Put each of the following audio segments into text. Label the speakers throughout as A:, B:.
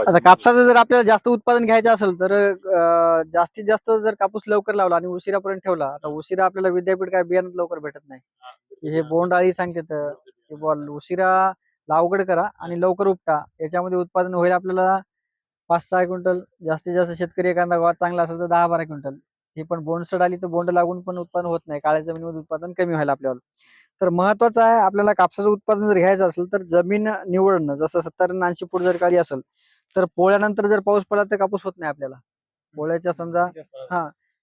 A: आता कापसाचं जर आपल्याला जास्त उत्पादन घ्यायचं असेल तर जास्तीत जास्त जर कापूस लवकर लावला आणि उशिरापर्यंत ठेवला आता उशिरा आपल्याला विद्यापीठ काय बियाणं लवकर भेटत नाही. हे. बोंड अळी सांगते तर हे बॉल उशिरा लावगड करा आणि लवकर उपटा. याच्यामध्ये उत्पादन होईल आपल्याला पाच सहा क्विंटल जास्तीत जास्त शेतकरी एखादा गावात चांगला असेल तर दहा बारा क्विंटल. हे पण बोंडसड आली तर बोंड लागून पण उत्पादन होत नाही. काळ्या जमिनीमध्ये उत्पादन कमी व्हायला आपल्याला तर महत्वाचं आहे आपल्याला कापसाचं उत्पादन जर घ्यायचं असेल तर जमीन निवडणं जसं सत्तर ऐंशी फूट जर काळी असेल तर पोळ्यानंतर जर पाऊस पडला तर कापूस होत नाही आपल्याला. पोळ्याच्या समजा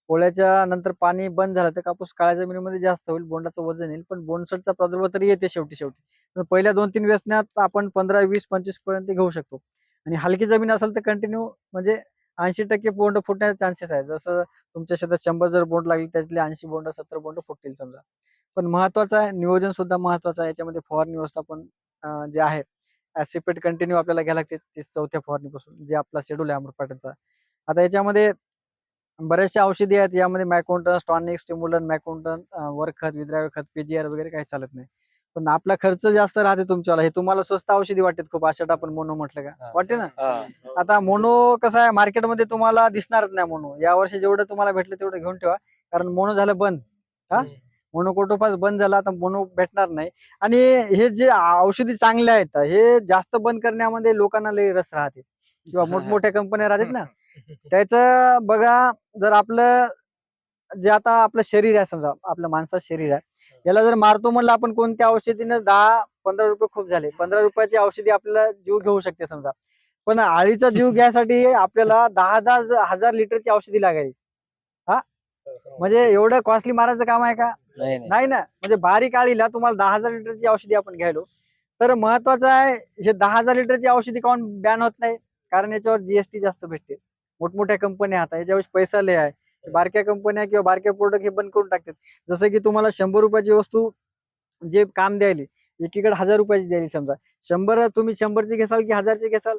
A: पोळ्याच्या नंतर पाणी बंद झालं तर कापूस काळ्या जमिनीमध्ये जास्त होईल बोंडाचं वजन येईल पण बोंडसडचा प्रादुर्भाव तरी येते शेवटी शेवटी. पहिल्या दोन तीन व्यसनात आपण पंधरा वीस पंचवीसपर्यंत घेऊ शकतो. आणि हलकी जमीन असेल तर कंटिन्यू म्हणजे ऐंशी टक्के बोंड फुटण्याचे चान्सेस आहे जसं तुमच्या शेतात शंभर जर बोंड लागली त्यातले ऐंशी बोंड सत्तर बोंड फुटतील समजा. पण महत्वाचं आहे नियोजन सुद्धा महत्वाचं आहे. याच्यामध्ये फवारणी व्यवस्थापन जे आहे ऍसिपेट कंटिन्यू आपल्याला घ्यायला लागते तीस चौथ्या फवारणीपासून जे आपला शेड्यूल आहे अमृतपाटाचा आता याच्यामध्ये बऱ्याचशा औषधी आहेत. यामध्ये मॅकोंटन स्टॉनिक स्टिम्युलन मॅकोंटन वरखत विद्राव्य खत पीजीआर वगैरे काही चालत नाही. पण आपला खर्च जास्त राहते तुमच्यावाला. हे तुम्हाला स्वस्त औषधी वाटते खूप अशात आपण मोनो म्हटलं का. वाटते ना. आता मोनो कसं आहे मार्केटमध्ये तुम्हाला दिसणारच नाही मोनो. या वर्षी जेवढं तुम्हाला भेटलं तेवढं घेऊन ठेवा. कारण मोनो झालं बंद. हा? मोनोकोटोफास बंद झाला आता मोनो भेटणार नाही. आणि हे जे औषधी चांगले आहेत हे जास्त बंद करण्यामध्ये लोकांना लई रस राहते. किंवा मोठमोठ्या कंपन्या राहतात ना? त्याचं बघा जर आपलं जे आता आपलं शरीर आहे समजा आपलं माणसाचं शरीर आहे. याला जर मारतो म्हणलं आपण कोणत्या औषधीनं दहा पंधरा रुपये खूप झाले. पंधरा रुपयाची औषधी आपल्याला जीव घेऊ शकते समजा. पण आळीचा जीव घ्यायसाठी आपल्याला दहा दहा हजार लिटरची औषधी लागायची. म्हणजे एवढं कॉस्टली मारायचं काम आहे का?
B: नाही
A: ना. म्हणजे बारीक आळीला तुम्हाला दहा हजार लिटरची औषधी आपण घ्यायलो. तर महत्वाचं आहे हे दहा हजार लिटरची औषधी काऊन बॅन होत नाही? कारण याच्यावर जीएसटी जास्त भेटते. मोठमोठ्या कंपन्या आता याच्यावर पैसा लय आहे बारक्या कंपन्या किंवा बारक्या प्रोडक्ट हे बंद करून टाकतात जसं की तुम्हाला शंभर रुपयाची वस्तू जे काम द्यायली एकीकडे हजार रुपयाची द्यायली समजा शंभर तुम्ही शंभरची घेसाल की हजारची घेसाल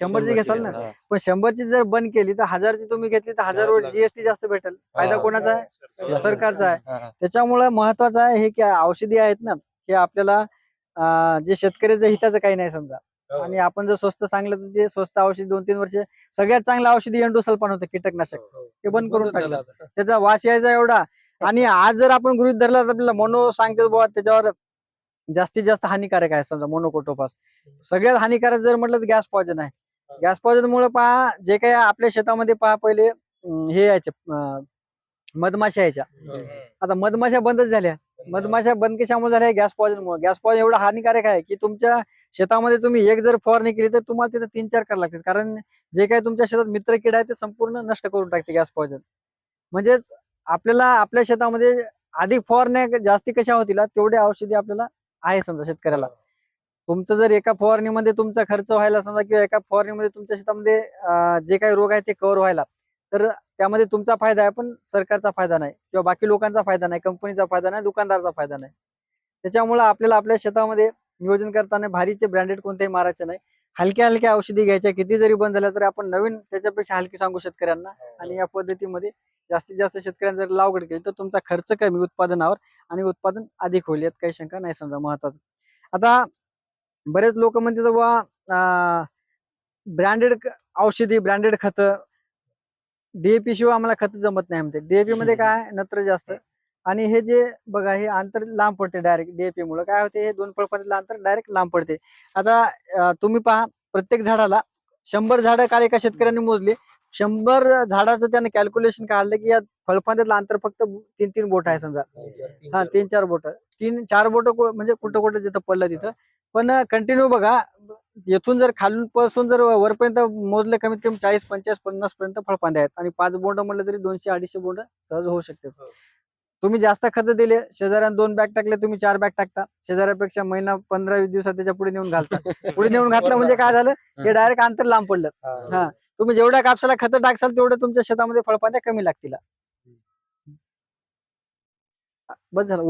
A: शंभरची घेसाल ना. पण शंभरची जर बंद केली तर हजारची तुम्ही घेतली तर हजारवर. जीएसटी जास्त भेटेल फायदा. कोणाचा आहे सरकारचा आहे. त्याच्यामुळे महत्वाचं आहे हे की औषधी आहेत ना हे आपल्याला जे शेतकऱ्याचं हिताचं काही नाही समजा. आणि आपण जर स्वस्त सांगलं तर ते स्वस्त औषधी दोन तीन वर्ष सगळ्यात चांगलं औषधी एंडोसल्फान होतं कीटकनाशक. ते बंद करून टाकलं. त्याचा वास यायचा एवढा. आणि आज जर आपण गृहित धरला तर आपल्याला मोनो सांगतो बाबा त्याच्यावर जास्तीत जास्त हानिकारक आहे समजा मोनोकोटोपास. सगळ्यात हानिकारक जर म्हटलं तर गॅस पॉइझन आहे. गॅस पॉइझन मुळे पहा जे काही आपल्या शेतामध्ये पहा पहिले हे यायचे मधमाशा यायच्या. आता मधमाशा बंदच झाल्या. मधमाशा बंद कशामुळे झाल्या गॅस पॉइझन मुळे. गॅस पॉइझन एवढा हानिकारक आहे की तुमच्या शेतामध्ये तुम्ही एक जर फवारणी केली तर तुम्हाला तिथे तीन चार करावे लागतील. कारण जे काही तुमच्या शेतात मित्र किड आहे ते संपूर्ण नष्ट करून टाकते गॅस पॉइझन म्हणजेच आपल्याला आपल्या शेतामध्ये अधिक फवारण्या जास्ती कशा होतील तेवढे औषधी आपल्याला आहे समजा शेतकऱ्याला. तुमचं जर एका फवारणीमध्ये तुमचा खर्च व्हायला समजा किंवा एका फवारणीमध्ये तुमच्या शेतामध्ये जे काही रोग आहे ते कव्हर व्हायला तर त्यामध्ये तुमचा फायदा आहे पण सरकारचा फायदा नाही. किंवा बाकी लोकांचा फायदा नाही कंपनीचा फायदा नाही दुकानदाराचा फायदा नाही. त्याच्यामुळे आपल्याला आपल्या शेतामध्ये नियोजन करताना भारीचे ब्रँडेड कोणतेही मारायचे नाही. हलक्या हलक्या औषधी घ्यायच्या किती जरी बंद झाल्या तरी आपण नवीन त्याच्यापेक्षा हलकी सांगू शेतकऱ्यांना. आणि या पद्धतीमध्ये जास्तीत जास्त शेतकऱ्यांनी जर लावगड केली तर तुमचा खर्च कमी उत्पादनावर आणि उत्पादन अधिक होईल यात काही शंका नाही समजा महत्वाचं आता बरेच लोक म्हणतात बाबा ब्रँडेड औषधी ब्रँडेड खत डीएपी शिवाय आम्हाला खत जमत नाही म्हणते. डीएपी मध्ये काय? नत्र जास्त. आणि हे जे बघा हे अंतर लांब पडते डायरेक्ट डीएपी मुळे. काय होते? हे दोन फळपातीतलं अंतर डायरेक्ट लांब पडते. आता तुम्ही पहा प्रत्येक झाडाला शंभर झाडं काल एका शेतकऱ्यांनी मोजले. शंभर झाडाचं त्याने कॅल्क्युलेशन काढलं की या फळफांद्यातलं अंतर फक्त तीन तीन बोट आहे समजा. हा तीन चार बोट. तीन चार बोट म्हणजे कुठं कुठं जिथं पडलं तिथं. पण कंटिन्यू बघा येथून जर खालून पासून जर वरपर्यंत मोजले कमीत कमी चाळीस पंचाळीस पन्नास पर्यंत फळफांद्या आहेत. आणि पाच बोंड म्हणलं तरी दोनशे अडीचशे बोंड सहज होऊ शकते तुम्ही जास्त खत दिले शेजाऱ्यानं दोन बॅग टाकले तुम्ही चार बॅग टाकता. शेजाऱ्यापेक्षा महिना पंधरा वीस दिवसात त्याच्या पुढे नेऊन घालता. पुढे नेऊन घातलं म्हणजे काय झालं? हे डायरेक्ट अंतर लांब पडलं. हा. तुम्ही जेवढ्या कापसाला खत टाकसाल तेवढं तुमच्या शेतामध्ये फळफांद्या कमी लागतील. बस झालं.